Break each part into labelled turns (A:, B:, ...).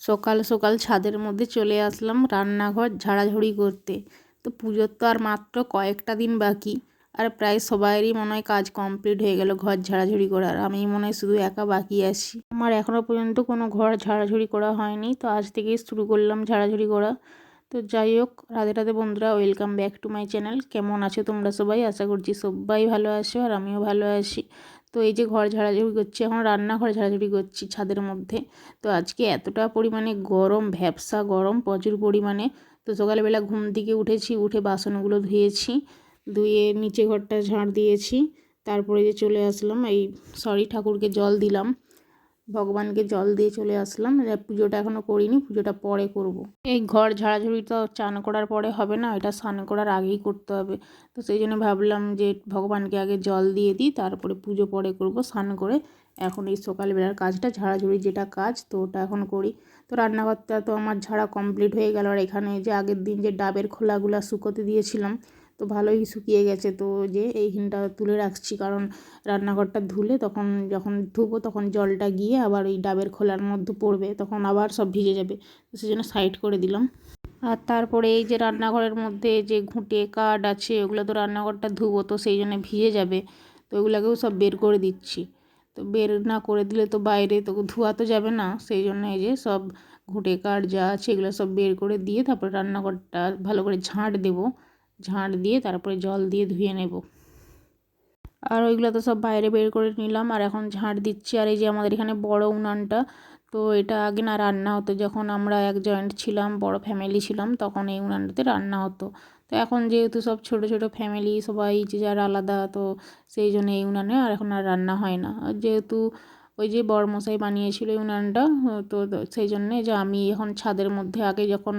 A: সকাল সকাল ছাদের মধ্যে চলে আসলাম রান্নাঘর ঝাড়াঝুড়ি করতে। তো পুজোর তো আর মাত্র কয়েকটা দিন বাকি। আর প্রায় সবাইয়েরই মনে হয় কাজ কমপ্লিট হয়ে গেল ঘর ঝাড়াঝুড়ি করার। আমি মনে হয় শুধু একা বাকি আছি। আমার এখনও পর্যন্ত কোনো ঘর ঝাড়াঝুড়ি করা হয়নি। তো আজ থেকেই শুরু করলাম ঝাড়াঝুড়ি করা। তো যাই হোক, রাধে রাধে বন্ধুরা, welcome back to my channel. কেমন আছো তোমরা সবাই? আশা করছি সবাই ভালো আছো আর আমিও ভালো আছি। তো এই যে ঘর ঝাড়াঝুড়ি করছি, এখন রান্নাঘর ঝাড়াঝুড়ি করছি ছাদের মধ্যে। তো আজকে এতটা পরিমাণে গরম, ভ্যাবসা গরম, প্রচুর পরিমাণে। তো সকালবেলা ঘুম থেকে উঠেছি, উঠে বাসনগুলো ধুয়েছি, ধুয়ে নিচে ঘরটা ঝাড় দিয়েছি। তারপরে যে চলে আসলাম, এই সরি ঠাকুরকে জল দিলাম। ভগবানকে জল দিয়ে চলে আসলাম। পুজোটা এখনও করিনি, পুজোটা পরে করব। এই ঘর ঝাড়াঝুড়ি তো চান করার পরে হবে না, এটা স্নান করার আগেই করতে হবে। তো সেই জন্য ভাবলাম যে ভগবানকে আগে জল দিয়ে দিই, তারপরে পুজো পরে করব স্নান করে। এখন এই সকালবেলার কাজটা, ঝাড়াঝুড়ি যেটা কাজ, তো ওটা এখন করি। তো রান্নাঘরটা তো আমার ঝাড়া কমপ্লিট হয়ে গেল, আর এখানে যে আগের দিন যে ডাবের খোলাগুলা শুকোতে দিয়েছিলাম তো ভালোই শুকিয়ে গেছে। তো যে এইখানটা তুলে রাখছি, কারণ রান্নাঘরটা ধুলে তখন যখন ধুবো তখন জলটা গিয়ে আবার ওই ডাবের খোলার মধ্যে পড়বে, তখন আবার সব ভিজে যাবে। তো সেই জন্য সাইড করে দিলাম। আর তারপরে এই যে রান্নাঘরের মধ্যে যে ঘুঁটে, কাঠ আছে, ওগুলো তো রান্নাঘরটা ধুবো, তো সেই জন্য ভিজে যাবে। তো ওগুলোকেও সব বের করে দিচ্ছি। তো বের না করে দিলে তো বাইরে তো ধোয়া তো যাবে না, সেই জন্য এই যে সব ঘুঁটে, কাঠ যা আছে এগুলো সব বের করে দিয়ে তারপরে রান্নাঘরটা ভালো করে ঝাঁট দেবো। ঝাঁট দিয়ে তারপরে জল দিয়ে ধুয়ে নেব। আর ওইগুলো তো সব বাইরে বের করে নিলাম, আর এখন ঝাঁট দিচ্ছি। আর এই যে আমাদের এখানে বড় উনানটা, তো এটা আগে না রান্না হতো। যখন আমরা এক জয়েন্ট ছিলাম, বড় ফ্যামিলি ছিলাম, তখন এই উনানটাতে রান্না হতো। তো এখন যেহেতু সব ছোট ছোট ফ্যামিলি সবাই যে যার আলাদা, তো সেই জন্য এই উনানে আর এখন আর রান্না হয় না। আর যেহেতু ওই যে বড়মশাই বানিয়েছিল এই উনানটা, তো সেই জন্যে যে আমি এখন ছাদের মধ্যে আগে যখন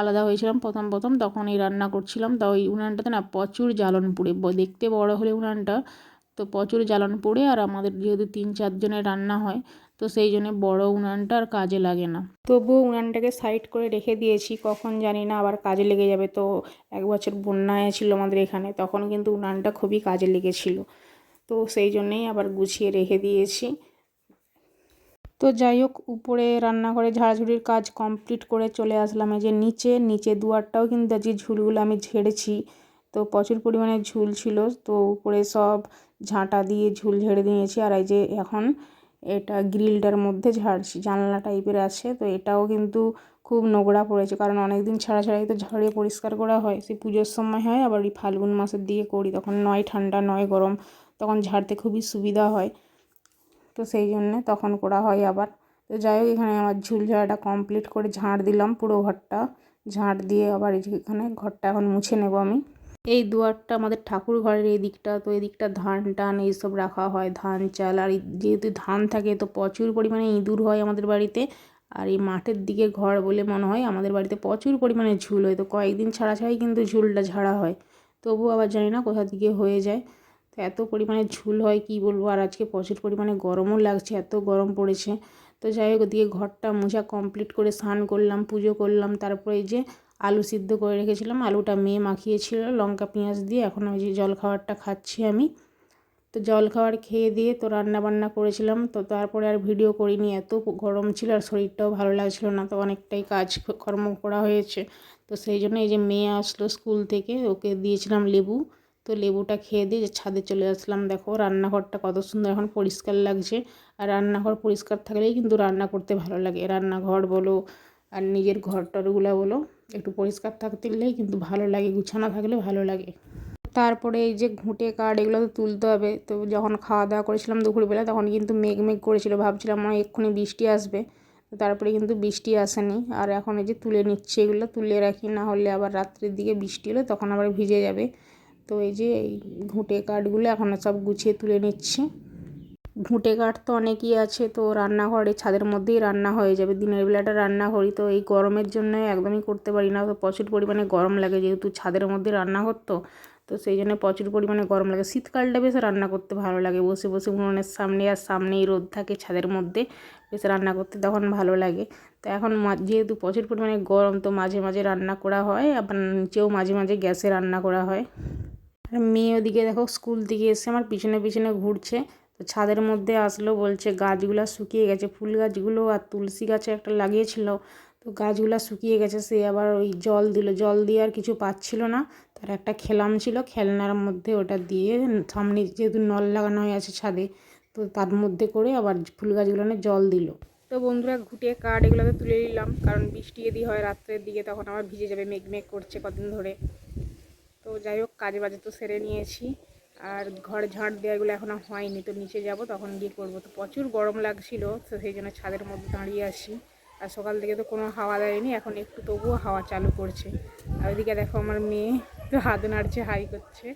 A: আলাদা হয়েছিলাম প্রথম প্রথম তখন এই রান্না করছিলাম। তা ওই উনানটাতে না প্রচুর জ্বালন পুড়ে দেখতে বড় হলে উনানটা, তো প্রচুর জ্বালন পড়ে আর আমাদের যেহেতু তিন চারজনের রান্না হয়, তো সেই জন্য বড় উনানটা আর কাজে লাগে না। তবুও উনানটাকে সাইড করে রেখে দিয়েছি, কখন জানি না আবার কাজে লেগে যাবে। তো এক বছর বন্যা ছিল আমাদের এখানে, তখন কিন্তু উনানটা খুবই কাজে লেগেছিল। তো সেই জন্যেই আবার গুছিয়ে রেখে দিয়েছি। তো যাই হোক, উপরে রান্নাঘরে ঝাড়াঝুড়ির কাজ কমপ্লিট করে চলে আসলাম। এই যে নিচে নিচে দুয়ারটাও কিন্তু যে ঝুলগুলো আমি ঝেড়েছি। তো প্রচুর পরিমাণে ঝুল ছিল, তো উপরে সব ঝাঁটা দিয়ে ঝুল ঝেড়ে দিয়েছি আর এই যে এখন এটা গ্রিলটার মধ্যে ঝাড়ছি, জানলা টাইপের আছে। তো এটাও কিন্তু খুব নোংরা পড়েছে, কারণ অনেক দিন ছাড়া ছাড়াই তো ঝাড়িয়ে পরিষ্কার করা হয়। সেই পুজোর সময় হয়, আবার ওই ফাল্গুন মাসের দিকে করি, তখন নয় ঠান্ডা, নয় গরম, তখন ঝাড়তে খুবই সুবিধা হয়। তো সেই জন্যে তখন করা হয় আবার। তো যাই হোক, এখানে আমার ঝুল ঝাড়াটা কমপ্লিট করে ঝাঁট দিলাম পুরো ঘরটা। ঝাঁট দিয়ে আবার এখানে ঘরটা এখন মুছে নেব আমি। এই দুয়ারটা আমাদের ঠাকুর ঘরের এই দিকটা, তো এই দিকটা ধান টান এইসব রাখা হয়, ধান চাল। আর যেহেতু ধান থাকে, তো প্রচুর পরিমাণে ইঁদুর হয় আমাদের বাড়িতে। আর এই মাঠের দিকে ঘর বলে মনে হয়, আমাদের বাড়িতে প্রচুর পরিমাণে ঝুল হয়। তো কয়েকদিন ছাড়া ছাড়াই কিন্তু ঝুলটা ঝাড়া হয়। তবুও আবার জানি না কোথা দিকে হয়ে যায়। তো এত পরিমাণে ঝুল হয়, কি বলব? আর আজকে প্রচুর পরিমাণে গরমও লাগছে, এত গরম পড়েছে। তো যাই হোক, ওদিকে ঘরটা মোছা কমপ্লিট করে স্নান করলাম, পুজো করলাম, তারপরে যে আলু সিদ্ধ করে রেখেছিলাম, আলুটা মেয়ে মাখিয়েছিল, লঙ্কা, পেঁয়াজ দিয়ে, এখন ওই যে জল খাবারটা খাচ্ছি আমি। তো জল খাবার খেয়ে দিয়ে তো রান্না বান্না করেছিলাম, তো তারপরে আর ভিডিও করিনি, এত গরম ছিল আর শরীরটাও ভালো লাগছিল না, তো অনেকটাই কাজ কর্ম করা হয়েছে। তো সেই জন্য এই যে মেয়ে আসলো স্কুল থেকে, ওকে দিয়েছিলাম লেবু। তো লেবুটা খেয়ে দিয়ে ছাদে চলে আসলাম। দেখো রান্নাঘরটা কত সুন্দর এখন পরিষ্কার লাগছে। আর রান্নাঘর পরিষ্কার থাকলেই কিন্তু রান্না করতে ভালো লাগে। রান্নাঘর বলো আর নিজের ঘর টরগুলো বলো, একটু পরিষ্কার থাকতেই কিন্তু ভালো লাগে, গুছানো থাকলে ভালো লাগে। তারপরে এই যে ঘুঁটে কাঠ এগুলো তো তুলতে হবে। তো যখন খাওয়া দাওয়া করেছিলাম দুপুরবেলা তখন কিন্তু মেঘ মেঘ করেছিল। ভাবছিলাম মনে এক্ষুনি বৃষ্টি আসবে। তারপরে কিন্তু বৃষ্টি আসেনি। আর এখন এই যে তুলে নিচ্ছে এগুলো, তুলে রাখি, না হলে আবার রাত্রের দিকে বৃষ্টি হলে তখন আবার ভিজে যাবে। তো এই যে এই ঘুঁটে কাঠগুলো এখন সব গুছিয়ে তুলে নিচ্ছি। ঘুঁটে কাঠ তো অনেকই আছে, তো রান্নাঘরে ছাদের মধ্যেই রান্না হয়ে যাবে। দিনের বেলাটা রান্না করি, তো এই গরমের জন্য একদমই করতে পারি না। তো প্রচুর পরিমাণে গরম লাগে, যেহেতু ছাদের মধ্যে রান্না করতো, তো সেই জন্য প্রচুর পরিমাণে গরম লাগে। শীতকালটা বেশ রান্না করতে ভালো লাগে। বসে বসে উনুনের সামনে আর সামনেই রোদ থাকে ছাদের মধ্যে, বেশ রান্না করতে তখন ভালো লাগে। তো এখন যেহেতু প্রচুর পরিমাণে গরম, তো মাঝে মাঝে রান্না করা হয়, আবার নিচেও মাঝে মাঝে গ্যাসে রান্না করা হয়। মেয়ে ওদিকে দেখো স্কুল থেকে এসে আমার পিছনে পিছনে ঘুরছে। তো ছাদের মধ্যে আসলো, বলছে গাছগুলো শুকিয়ে গেছে, ফুল গাছগুলো আর তুলসী গাছে একটা লাগিয়েছিল। তো গাছগুলো শুকিয়ে গেছে, সে আবার ওই জল দিল। জল দিয়ে আর কিছু পাচ্ছিল না। তার একটা খেলাম ছিল, খেলনার মধ্যে ওটা দিয়ে সামনে যেহেতু নল লাগানো হয়ে আছে ছাদে, তো তার মধ্যে করে আবার ফুল গাছগুলো জল দিল। তো বন্ধুরা ঘুটে কাঠ এগুলোতে তুলে নিলাম, কারণ বৃষ্টি যদি হয় রাত্রের দিকে তখন আবার ভিজে যাবে, মেঘ মেঘ করছে কদিন ধরে। তো যাই হোক, কাজে বাজে তো সেরে নিয়েছি। আর ঘর ঝাঁট দেওয়াগুলো এখনও হয়নি, তো নিচে যাব, তখন গিয়ে করব। তো প্রচুর গরম লাগছিল, তো সেই জন্য ছাদের মধ্যে দাঁড়িয়ে আসি আর সকাল থেকে তো কোনো হাওয়া দেয়নি, এখন একটু তবুও হাওয়া চালু করছে। আর ওইদিকে দেখো আমার মেয়ে তো হাত নাড়ছে, হাই করছে।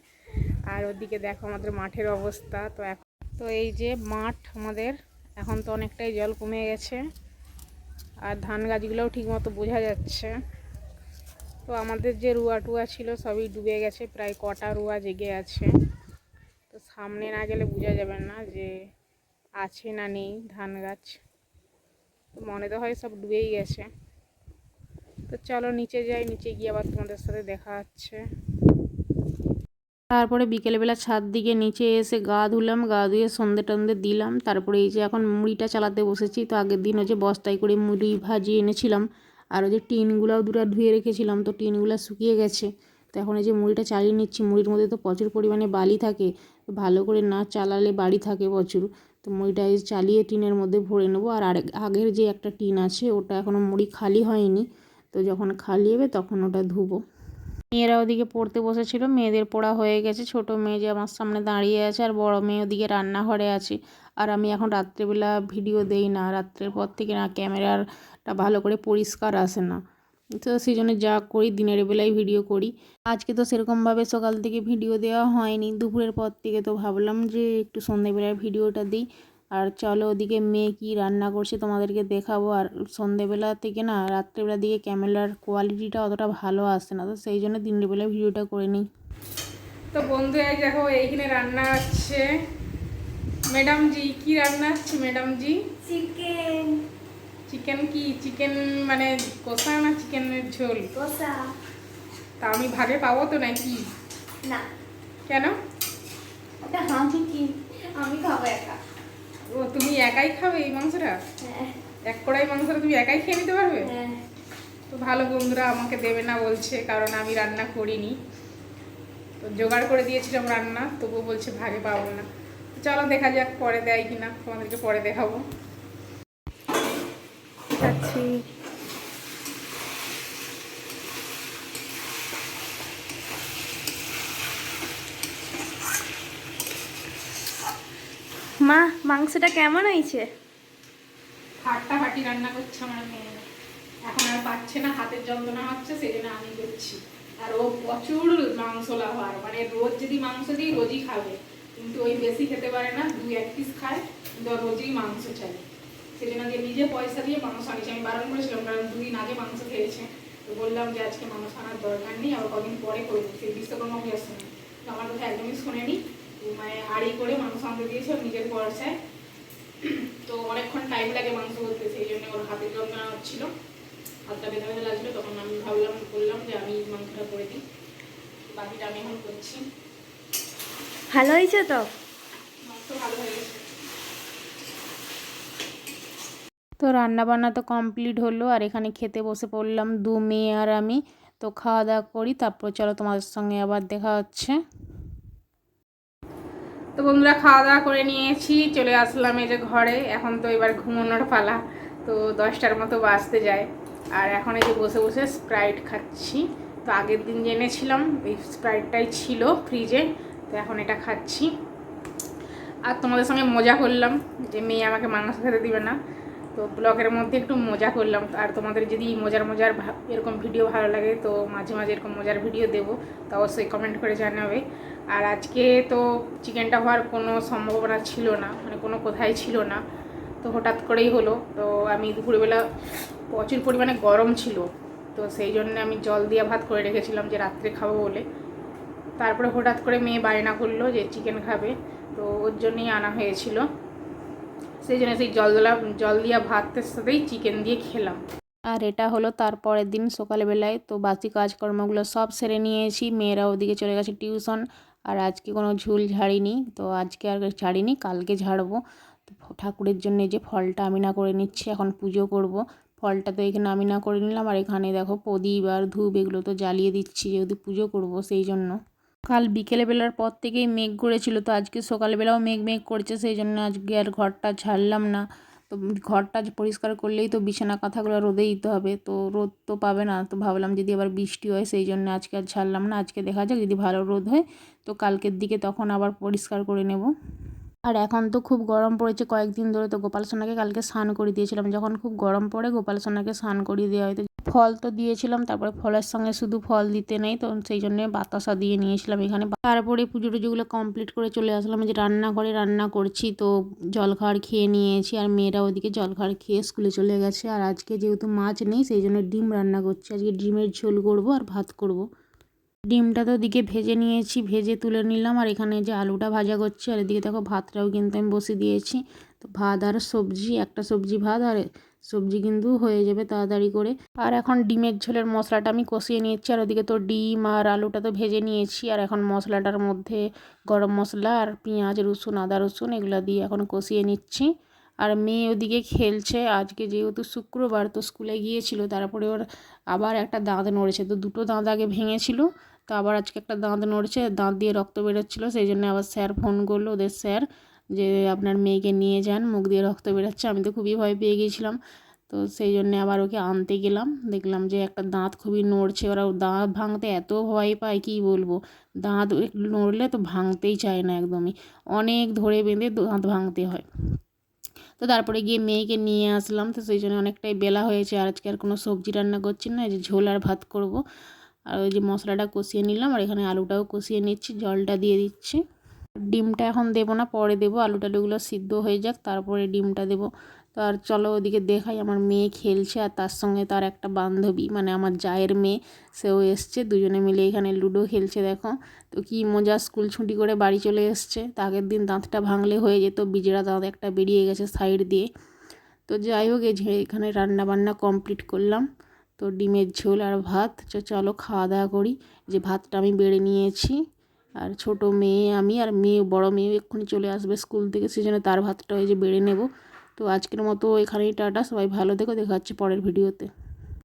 A: আর ওদিকে দেখো আমাদের মাঠের অবস্থা, তো এখন তো এই যে মাঠ আমাদের, এখন তো অনেকটাই জল কমে গেছে। আর ধান গাছগুলোও ঠিকমতো বোঝা যাচ্ছে। তো আমাদের যে রুয়া টুয়া ছিল সবই ডুবে গেছে, প্রায় কটা রুয়া জেগে আছে। তো সামনে না গেলে বোঝা যাবে না যে আছে না নেই ধান গাছ। তো মনে তো হয় সব ডুবেই গেছে। তো চলো নিচে যাই, নিচে গিয়ে আবার তোমাদের সাথে দেখা হচ্ছে। তারপরে বিকেলবেলা ছাদ দিকে নিচে এসে গা ধুলাম, গা ধুয়ে সন্ধে টন্ধে দিলাম। তারপরে এই যে এখন মুড়িটা চালাতে বসেছি, তো আগের দিন ওই যে বস্তায় করে মুড়ি ভাজিয়ে এনেছিলাম। আর ওই যে টিনগুলোও দুটো ধুয়ে রেখেছিলাম, তো টিনগুলো শুকিয়ে গেছে। তো এখন এই যে মুড়িটা চালিয়ে নিচ্ছি, মুড়ির মধ্যে তো প্রচুর পরিমাণে বালি থাকে, তো ভালো করে না চালালে বাড়ি থাকে প্রচুর। তো মুড়িটা এই চালিয়ে টিনের মধ্যে ভরে নেব। আর আগের যে একটা টিন আছে, ওটা এখনও মুড়ি খালি হয়নি। তো যখন খালি হবে, তখন ওটা ধুবো। মেয়েরা ওদিকে পড়তে বসেছিল। মেয়েদের পড়া হয়ে গেছে। ছোট মেয়ে যে আমার সামনে দাঁড়িয়ে আছে আর বড় মেয়ে ওদিকে রান্নাঘরে আছে। আর আমি এখন রাত্রেবেলা ভিডিও দেই না। রাত্রের পর থেকে না ক্যামেরাটা ভালো করে পরিষ্কার আসে না। তো সেই জন্য যা করি, দিনের বেলায় ভিডিও করি। আজকে তো সেরকমভাবে সকাল থেকে ভিডিও দেওয়া হয়নি। দুপুরের পর থেকে তো ভাবলাম যে একটু সন্ধেবেলায় ভিডিওটা দিই। আর চলো ওদিকে মেয়ে কী রান্না করছে তোমাদেরকে দেখাবো। আর সন্ধেবেলা থেকে না রাত্রেবেলার দিকে ক্যামেরার কোয়ালিটিটা অতটা ভালো আসে না তো সেই জন্য দিনের বেলায় ভিডিওটা করে নিই। তো বন্ধু এই দেখো এইখানে রান্না হচ্ছে ম্যাডাম জি কি রান্না হচ্ছে ম্যাডাম জি?
B: চিকেন।
A: চিকেন কি? চিকেন মানে কষা না চিকেনের ঝোল?
B: কষা।
A: তা আমি ভাগে পাবো তো নাকি?
B: না।
A: কেন?
B: ওটা কি আমি খাব একা।
A: একাই খাবে এই মাংসটা?
B: হ্যাঁ।
A: এক কড়াই মাংসটা তুমি একাই খেয়ে নিতে পারবে?
B: হ্যাঁ।
A: তো ভালো বন্ধুরা আমাকে দেবে না বলছে কারণ আমি রান্না করিনি। তো জোগাড় করে দিয়েছিলাম রান্না তবুও বলছে ভাগে পাবো না। তো চলো দেখা যাক পরে দেয় কিনা তোমাদেরকে পরে দেখাবো।
B: মা, মাংসটা কেমন হয়েছে?
A: হাঁটি রান্না করছে আমার মেয়ে। এখন আর পাচ্ছে না, হাতের যন্ত্রণা হচ্ছে সেই জন্য আমি করছি। আর ও প্রচুর মাংস লাভার মানে রোজ যদি মাংস দিই, রোজই খাবে। কিন্তু ওই বেশি খেতে পারে না, দুই এক পিস খায়, কিন্তু রোজই মাংস চাই। সেই জন্য যে নিজে পয়সা দিয়ে মাংস আনিছি, আমি বারণ করেছিলাম, কারণ দুদিন আগে মাংস খেয়েছে। তো বললাম যে আজকে মাংস আনার দরকার নেই, আবার কদিন পরে করব সেই বিশ্বকর্মা পূজার সময় আমার কথা একদমই তো মানে আড়ি করে মাংস আনতে দিয়েছে নিজের পয়সায় তো অনেকক্ষণ টাইম লাগে মাংস করতে সেই জন্য ওর হাতের যন্ত্রণা হচ্ছিল। হাতটা বেঁধে বেঁধে লাগছিল তখন আমি ভাবলাম বললাম যে আমি মাংসটা করে দিই। বাকিটা আমি এখন করছি।
B: ভালো হয়েছে তো?
A: মাংস ভালো হয়ে গেছে। তো রান্না বান্না তো কমপ্লিট হলো আর এখানে খেতে বসে পড়লাম দু মেয়ে আর আমি। তো খাওয়া দাওয়া করি তারপর চলো তোমাদের সঙ্গে আবার দেখা হচ্ছে। তো বন্ধুরা খাওয়া দাওয়া করে নিয়েছি, চলে আসলাম এই যে ঘরে। এখন তো এবার ঘুমানোর পালা, তো দশটার মতো বাজতে যায়। আর এখন এই যে বসে বসে স্প্রাইট খাচ্ছি। তো আগের দিন জেনেছিলাম, এই স্প্রাইটটাই ছিল ফ্রিজে তো এখন এটা খাচ্ছি। আর তোমাদের সঙ্গে মজা করলাম, যে মেয়ে আমাকে মাংস খেতে দিবে না। তো ব্লগের মধ্যে একটু মজা করলাম। আর তোমাদের যদি মজার মজার এরকম ভিডিও ভালো লাগে, তো মাঝে মাঝে এরকম মজার ভিডিও দেবো, তো অবশ্যই কমেন্ট করে জানাবে। আর আজকে তো চিকেনটা হওয়ার কোনো সম্ভাবনা ছিল না মানে কোনো কোথায় ছিল না। তো হঠাৎ করেই হলো। তো আমি দুপুরবেলা প্রচুর পরিমাণে গরম ছিল। তো সেই জন্য আমি জল দিয়ে ভাত করে রেখেছিলাম যে রাত্রে খাব বলে। তারপরে হঠাৎ করে মেয়ে বায়না করল যে চিকেন খাবে। তো ওর জন্যই আনা হয়েছিল। সেই জন্য সেই জল দোলা, জল দিয়া ভাতের সাথেই চিকেন দিয়ে খেলাম। আর এটা হলো তারপরের দিন সকালবেলায়। তো বাসি কাজকর্মগুলো সব সেরে নিয়েছি। মেয়েরা ওদিকে চলে গেছে টিউশন। আর আজকে কোনো ঝুল ঝাড়িনি, তো আজকে আর ঝাড়িনি, কালকে ঝাড়বো। তো ঠাকুরের জন্য যে ফলটা আমি না করে নিচ্ছি, এখন পুজো করব। ফলটা তো এখানে আমি না করে নিলাম, আর এখানে দেখো প্রদীপ আর ধূপ এগুলো তো জ্বালিয়ে দিচ্ছি, যেহেতু পুজো করব সেই জন্য। কাল বিকেলে বেলার পর থেকেই মেঘ করেছিল, তো আজকে সকালবেলাও মেঘ মেঘ করছে, সেই জন্য আজকে আর ঘরটা ছাড়লাম না। তো ঘরটা পরিষ্কার করলেই তো বিছানা কাঁথাগুলো রোদে দিতে হবে। তো রোদ তো পাবে না। তো ভাবলাম যদি আবার বৃষ্টি হয় সেই জন্য আজকে আর ছাড়লাম না। আজকে দেখা যাক যদি ভালো রোদ হয় তো কালকের দিকে তখন আবার পরিষ্কার করে নেব। আর এখন তো খুব গরম পড়েছে। কয়েকদিন ধরে তো গোপাল সোনাকে কালকে স্নান করে দিয়েছিলাম। যখন খুব গরম পড়ে গোপাল সোনাকে স্নান করিয়ে দেওয়া হয় তো ফল তো দিয়েছিলাম, তারপরে ফলের সঙ্গে শুধু ফল দিতে নেই, তো সেই জন্য বাতাসা দিয়ে নিয়েছিলাম এখানে তারপরে পুজো টুজোগুলো কমপ্লিট করে চলে আসলাম যে রান্নাঘরে রান্না করছি, তো জলখাবার খেয়ে নিয়েছি, আর মেয়েরা ওদিকে জলখাবার খেয়ে স্কুলে চলে গেছে, আর আজকে যেহেতু মাছ নেই, সেই জন্য ডিম রান্না করছি আজকে ডিমের ঝোল করব আর ভাত করব। ডিমটা তো দিকে ভেজে নিয়েছি, ভেজে তুলে নিলাম, আর এখানে যে আলুটা ভাজা করছি, আর এদিকে দেখো ভাতটাও কিন্তু আমি বসে দিয়েছি, তো ভাত আর সবজি, একটা সবজি ভাত, আর সবজি কিন্তু হয়ে যাবে তাড়াতাড়ি করে। আর এখন ডিমের ঝোলের মশলাটা আমি কষিয়ে নিয়েছি, আর ওদিকে তো ডিম আর আলুটা তো ভেজে নিয়েছি। আর এখন মশলাটার মধ্যে গরম মশলা আর পেঁয়াজ, রসুন, আদা, রসুন এগুলো দিয়ে এখন কষিয়ে নিচ্ছি। আর মেয়ে ওদিকে খেলছে, আজকে যেহেতু শুক্রবার তো স্কুলে গিয়েছিল, তারপরে ওর আবার একটা দাঁত নড়েছে। তো দুটো দাঁত আগে ভেঙেছিল, তো আবার আজকে একটা দাঁত নড়েছে, দাঁত দিয়ে রক্ত বেরোচ্ছিলো, সেই জন্য আবার স্যার ফোন করল ওদের স্যার। যে আপনার মেয়েকে নিয়ে যান, মুখ দিয়ে রক্ত বেরোচ্ছে, আমি তো খুবই ভয় পেয়ে গিয়েছিলাম তো সেই জন্যে আবার ওকে আনতে গেলাম। দেখলাম যে একটা দাঁত খুবই নড়ছে, ওরা দাঁত ভাঙতে এত ভয় পায়, কী বলব? দাঁত নড়লে তো ভাঙতেই চায় না একদমই। অনেক ধরে বেঁধে দাঁত ভাঙতে হয়। তো তারপরে গিয়ে মেয়েকে নিয়ে আসলাম। তো সেই জন্য অনেকটাই বেলা হয়েছে, আর আজকে আর কোনো সবজি রান্না করছি না যে ঝোল আর ভাত করব। আর ওই যে মশলাটা কষিয়ে নিলাম, আর এখানে আলুটাও কষিয়ে নিচ্ছি, জলটা দিয়ে দিচ্ছি। ডিমটা এখন দেবো না, পরে দেবো। আলু টালুগুলো সিদ্ধ হয়ে যাক, তারপরে ডিমটা দেবো। তো আর চলো ওদিকে দেখাই, আমার মেয়ে খেলছে আর তার সঙ্গে তার একটা বান্ধবী মানে আমার জায়ের মেয়ে, সেও এসছে। দুজনে মিলে এখানে লুডো খেলছে, দেখো। তো কি মজা, স্কুল ছুটি করে বাড়ি চলে এসছে। তো আগের দিন দাঁতটা ভাঙলে হয়ে যেত, বিজড়া দাঁত একটা বেরিয়ে গেছে সাইড দিয়ে। তো যাই হোক, এই এখানে রান্না বান্না কমপ্লিট করলাম। তো ডিমের ঝোল আর ভাত চলো খাওয়া দাওয়া করি। যে ভাতটা আমি বেড়ে নিয়েছি আর ছোট মেয়ে আমি আর মেয়ে, বড় মেয়ে এক্ষুনি চলে আসবে স্কুল থেকে সেজন্য তার ভাতটা ওই যে বেড়ে নেব। তো আজকের মতো এখানেই টাটা, সবাই ভালো দেখো দেখা হচ্ছে পরের ভিডিওতে।